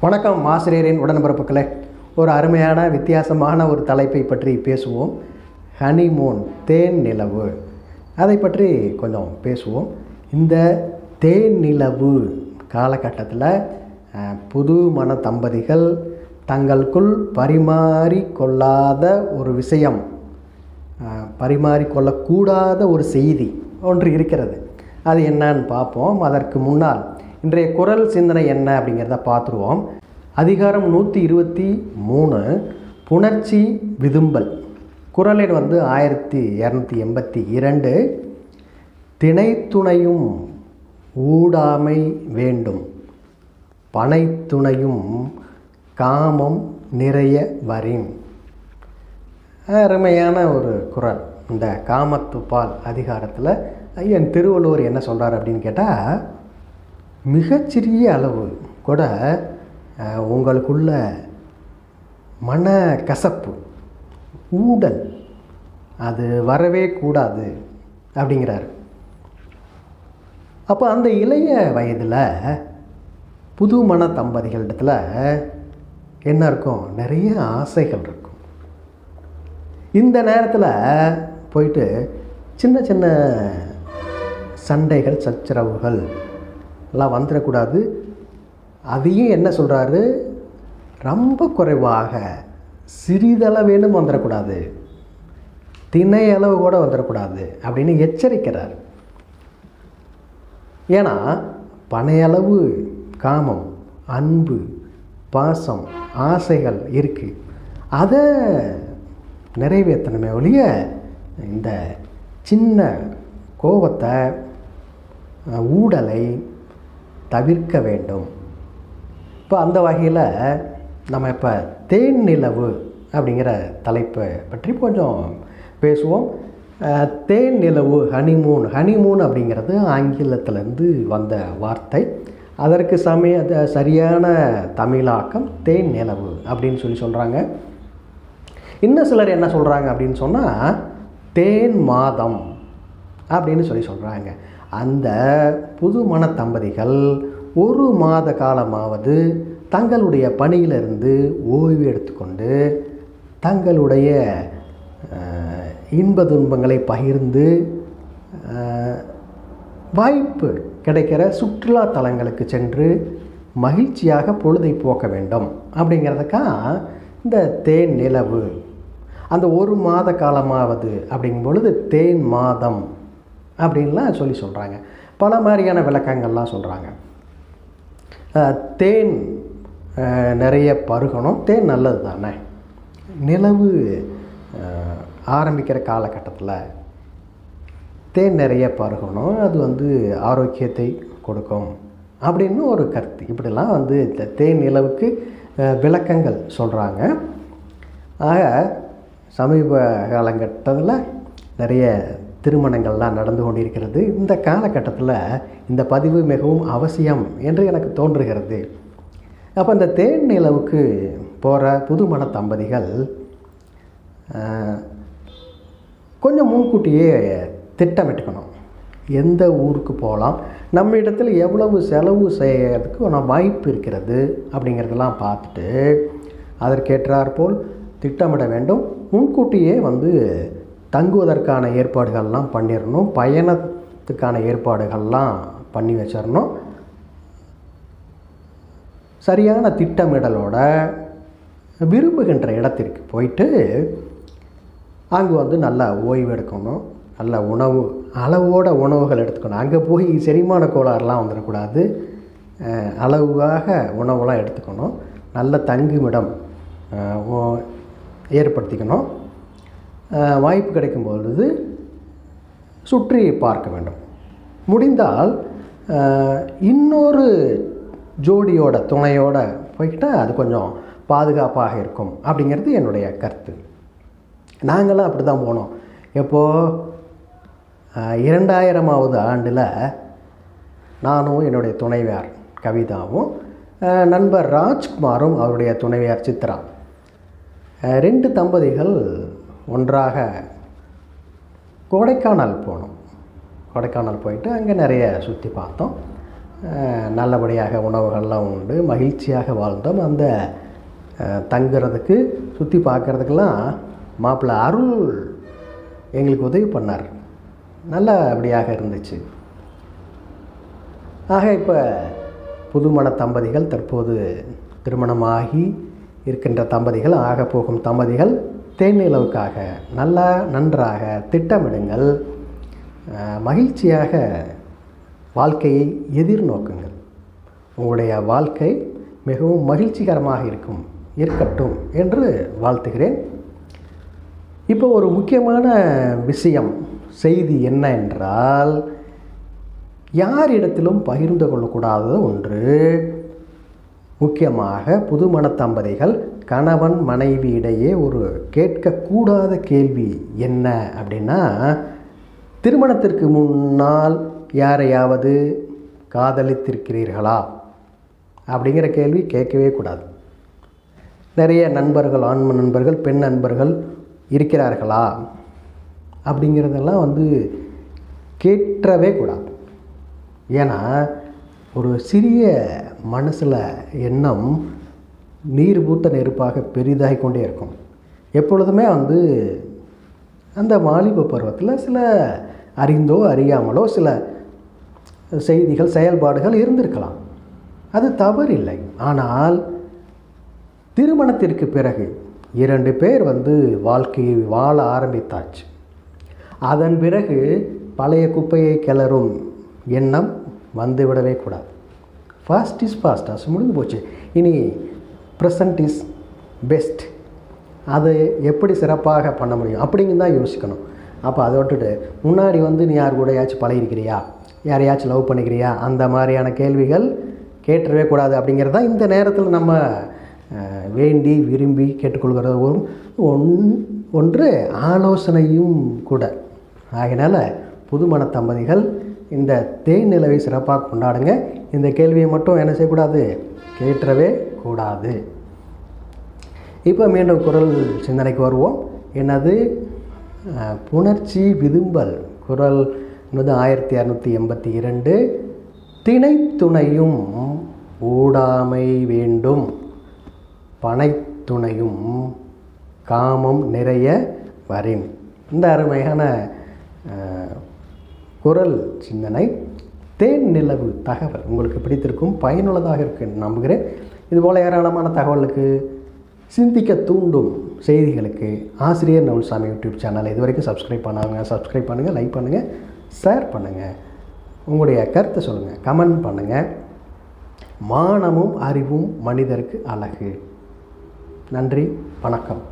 வணக்கம் ஆசிரியரின் உடன்பிறப்புகளே. ஒரு அருமையான வித்தியாசமான ஒரு தலைப்பை பற்றி பேசுவோம். ஹனிமூன் தேன் நிலவு. அதை பற்றி கொஞ்சம் பேசுவோம். இந்த தேன் நிலவு காலகட்டத்தில் புது மன தம்பதிகள் தங்களுக்குள் பரிமாறிக்கொள்ளாத ஒரு விஷயம். பரிமாறிக்கொள்ளக்கூடாத ஒரு செய்தி ஒன்று இருக்கிறது. அது என்னன்னு பார்ப்போம். அதற்கு முன்னால் இன்றைய குரல் சிந்தனை என்ன அப்படிங்கிறத பார்த்துருவோம். அதிகாரம் நூற்றி இருபத்தி மூணு புணர்ச்சி விதும்பல். குரலின் வந்து ஆயிரத்தி இரநூத்தி எண்பத்தி இரண்டு. திணைத்துணையும் ஊடாமை வேண்டும். பனைத்துணையும் காமம் நிறைய வரின். அருமையான ஒரு குரல். இந்த காமத்துப்பால் அதிகாரத்தில் ஐயன் திருவள்ளுவர் என்ன சொல்கிறார் அப்படின்னு கேட்டால் மிகச்சிறிய அளவு கூட உங்களுக்குள்ள மன கசப்பு ஊடல் அது வரவே கூடாது அப்படிங்கிறார். அப்போ அந்த இளைய வயதில் புது மன தம்பதிகளிடத்தில் என்ன இருக்கும்? நிறைய ஆசைகள் இருக்கும். இந்த நேரத்தில் போயிட்டு சின்ன சின்ன சண்டைகள் சச்சரவுகள் எல்லாம் வந்துடக்கூடாது. அதையும் என்ன சொல்கிறாரு ரொம்ப குறைவாக சிறிதளவேனும் வந்துடக்கூடாது. திணை அளவு கூட வந்துடக்கூடாது அப்படின்னு எச்சரிக்கிறார். ஏன்னா பனையளவு காமம் அன்பு பாசம் ஆசைகள் இருக்குது அதை நிறைவேற்றணுமே ஒழிய இந்த சின்ன கோபத்தை ஊடலை தவிர்க்க வேண்டும். இப்போ அந்த வகையில் நம்ம இப்போ தேன் நிலவு அப்படிங்கிற தலைப்பை பற்றி கொஞ்சம் பேசுவோம். தேன் நிலவு ஹனிமூன் ஹனிமூன் அப்படிங்கிறது ஆங்கிலத்திலேருந்து வந்த வார்த்தை. அதற்கு சமய சரியான தமிழாக்கம் தேன் நிலவு அப்படின்னு சொல்லி சொல்கிறாங்க இன்னும் சிலர் என்ன சொல்கிறாங்க அப்படின்னு சொன்னால் தேன் மாதம் அப்படின்னு சொல்லி சொல்கிறாங்க அந்த புது மன தம்பதிகள் ஒரு மாத காலமாவது தங்களுடைய பணியிலிருந்து ஓய்வு எடுத்துக்கொண்டு தங்களுடைய இன்ப துன்பங்களை பகிர்ந்து வாய்ப்பு கிடைக்கிற சுற்றுலா தலங்களுக்கு சென்று மகிழ்ச்சியாக பொழுதை போக்க வேண்டும் அப்படிங்கிறதுக்காக இந்த தேன் நிலவு. அந்த ஒரு மாத காலமாவது அப்படிங்கும் பொழுது தேன் மாதம் அப்படின்லாம் சொல்லி சொல்கிறாங்க பல மாதிரியான விளக்கங்கள்லாம் சொல்கிறாங்க தேன் நிறைய பருகணும். தேன் நல்லது தானே? நிலவு ஆரம்பிக்கிற காலகட்டத்தில் தேன் நிறைய பருகணும். அது வந்து ஆரோக்கியத்தை கொடுக்கும் அப்படின்னு ஒரு கருத்து. இப்படிலாம் வந்து இந்த தேன் நிலவுக்கு விளக்கங்கள் சொல்கிறாங்க ஆக சமீப காலகட்டத்தில் நிறைய திருமணங்கள்லாம் நடந்து கொண்டிருக்கிறது. இந்த காலகட்டத்தில் இந்த பதிவு மிகவும் அவசியம் என்று எனக்கு தோன்றுகிறது. அப்போ இந்த தேன் நிலவுக்கு போகிற புதுமண தம்பதிகள் கொஞ்சம் முன்கூட்டியே திட்டமிட்டுக்கணும். எந்த ஊருக்கு போகலாம் நம்ம இடத்துல எவ்வளவு செலவு செய்யறதுக்கு நான் வாய்ப்பு இருக்கிறது அப்படிங்கிறதெல்லாம் பார்த்துட்டு அதற்கேற்றாற்போல் திட்டமிட வேண்டும். முன்கூட்டியே வந்து தங்குவதற்கான ஏற்பாடுகள்லாம் பண்ணிடணும் பயணத்துக்கான ஏற்பாடுகள்லாம் பண்ணி வச்சிடணும் சரியான திட்டமிடலோட விரும்புகின்ற இடத்திற்கு போயிட்டு அங்கே வந்து நல்லா ஓய்வு எடுக்கணும் நல்ல உணவு அளவோட உணவுகள் எடுத்துக்கணும். அங்கே போய் செரிமான கோளாறுலாம் வந்துடக்கூடாது அஹ், அளவாக உணவுலாம் எடுத்துக்கணும். நல்ல தங்குமிடம் ஏற்படுத்திக்கணும். வாய்ப்பு கிடைக்கும் பொழுது சுற்றி பார்க்க வேண்டும். முடிந்தால் இன்னொரு ஜோடியோட துணையோட போய்கிட்டால் அது கொஞ்சம் பாதுகாப்பாக இருக்கும் அப்படிங்கிறது என்னுடைய கருத்து. நாங்களாம் அப்படி தான் போனோம் எப்போது இரண்டாயிரமாவது ஆண்டில் நானும் என்னுடைய துணைவியார் கவிதாவும் நண்பர் ராஜ்குமாரும் அவருடைய துணைவியார் சித்ரா. ரெண்டு தம்பதிகள் ஒன்றாக கொடைக்கானல் போனோம். கொடைக்கானல் போயிட்டு அங்கே நிறைய சுற்றி பார்த்தோம். நல்லபடியாக உணவுகள்லாம் உண்டு மகிழ்ச்சியாக வாழ்ந்தோம். அந்த தங்குறதுக்கு சுற்றி பார்க்குறதுக்கெல்லாம் மாப்பிள்ளை அருள் எங்களுக்கு உதவி பண்ணார். நல்லபடியாக இருந்துச்சு. ஆக இப்போ புதுமண தம்பதிகள் தற்போது திருமணமாகி இருக்கின்ற தம்பதிகள் ஆக போகும் தம்பதிகள் தேனிலவுக்காக நல்லா நன்றாக திட்டமிடுங்கள். மகிழ்ச்சியாக வாழ்க்கையை எதிர்நோக்குங்கள் உங்களுடைய வாழ்க்கை மிகவும் மகிழ்ச்சிகரமாக இருக்கும் இருக்கட்டும் என்று வாழ்த்துகிறேன். இப்போ ஒரு முக்கியமான விஷயம் செய்தி என்ன என்றால் யாரிடத்திலும் பகிர்ந்து கொள்ளக்கூடாதது ஒன்று முக்கியமாக புதுமண தம்பதிகள் கணவன் மனைவி இடையே ஒரு கேட்கக்கூடாத கேள்வி என்ன அப்படின்னா திருமணத்திற்கு முன்னால் யாரையாவது காதலித்திருக்கிறீர்களா? அப்படிங்கிற கேள்வி கேட்கவே கூடாது. நிறைய நண்பர்கள் ஆண்ம நண்பர்கள் பெண் நண்பர்கள் இருக்கிறார்களா? அப்படிங்கிறதெல்லாம் வந்து கேட்டவே கூடாது. ஏன்னா ஒரு சிறிய மனசில் எண்ணம் நீர் பூத்த நெருப்பாக பெரிதாகி கொண்டே இருக்கும். எப்பொழுதுமே வந்து அந்த வாலிப பருவத்தில் சில அறிந்தோ அறியாமலோ சில செய்திகள் செயல்பாடுகள் இருந்திருக்கலாம். அது தவறில்லை. ஆனால் திருமணத்திற்கு பிறகு இரண்டு பேர் வந்து வாழ்க்கையை வாழ ஆரம்பித்தாச்சு. அதன் பிறகு பழைய குப்பையை கிளறும் எண்ணம் வந்துவிடவே கூடாது. ஃபாஸ்ட் இஸ் ஃபாஸ்ட் அது முடிஞ்சு போச்சு. இனி ப்ரெசன்ட் இஸ் பெஸ்ட் அது எப்படி சிறப்பாக பண்ண முடியும்? அப்படிங்கு தான் யோசிக்கணும். அப்போ அதை விட்டுட்டு முன்னாடி வந்து நீ யார் கூடயாச்சும் பழகிருக்கிறியா? யாரையாச்சும் லவ் பண்ணிக்கிறியா? அந்த மாதிரியான கேள்விகள் கேட்டுடவே கூடாது அப்படிங்கிறது தான் இந்த நேரத்தில் நம்ம வேண்டி விரும்பி கேட்டுக்கொள்கிறது ஒரு ஒன் ஒன்று ஆலோசனையும் கூட. ஆகினால புதுமண தம்பதிகள் இந்த தேன் நிலவை சிறப்பாக கொண்டாடுங்க. இந்த கேள்வியை மட்டும் என்ன செய்யக்கூடாது? கேட்டுறவே கூடாது இப்போ மீண்டும் குரல் சிந்தனைக்கு வருவோம். என்னது? புணர்ச்சி விதும்பல். குரல் என்பது ஆயிரத்தி இரநூத்தி எண்பத்தி இரண்டு. திணைத்துணையும் ஊடாமை வேண்டும். பனைத்துணையும் காமம் நிறைய வரின். இந்த அருமையான குரல் சிந்தனை. தேன் நிலவு தகவல். உங்களுக்கு பிடித்திருக்கும் பயனுள்ளதாக இருக்கு நம்புகிறேன். இதுபோல் ஏராளமான தகவலுக்கு சிந்திக்க தூண்டும் செய்திகளுக்கு ஆசிரியர் நவுல்சாமி யூடியூப் சேனலை இது வரைக்கும் சப்ஸ்கிரைப் பண்ணாங்க சப்ஸ்கிரைப் பண்ணுங்கள் லைக் பண்ணுங்கள் ஷேர் பண்ணுங்கள் உங்களுடைய கருத்தை சொல்லுங்கள் கமெண்ட் பண்ணுங்கள் மானமும் அறிவும் மனிதருக்கு அழகு. நன்றி வணக்கம்.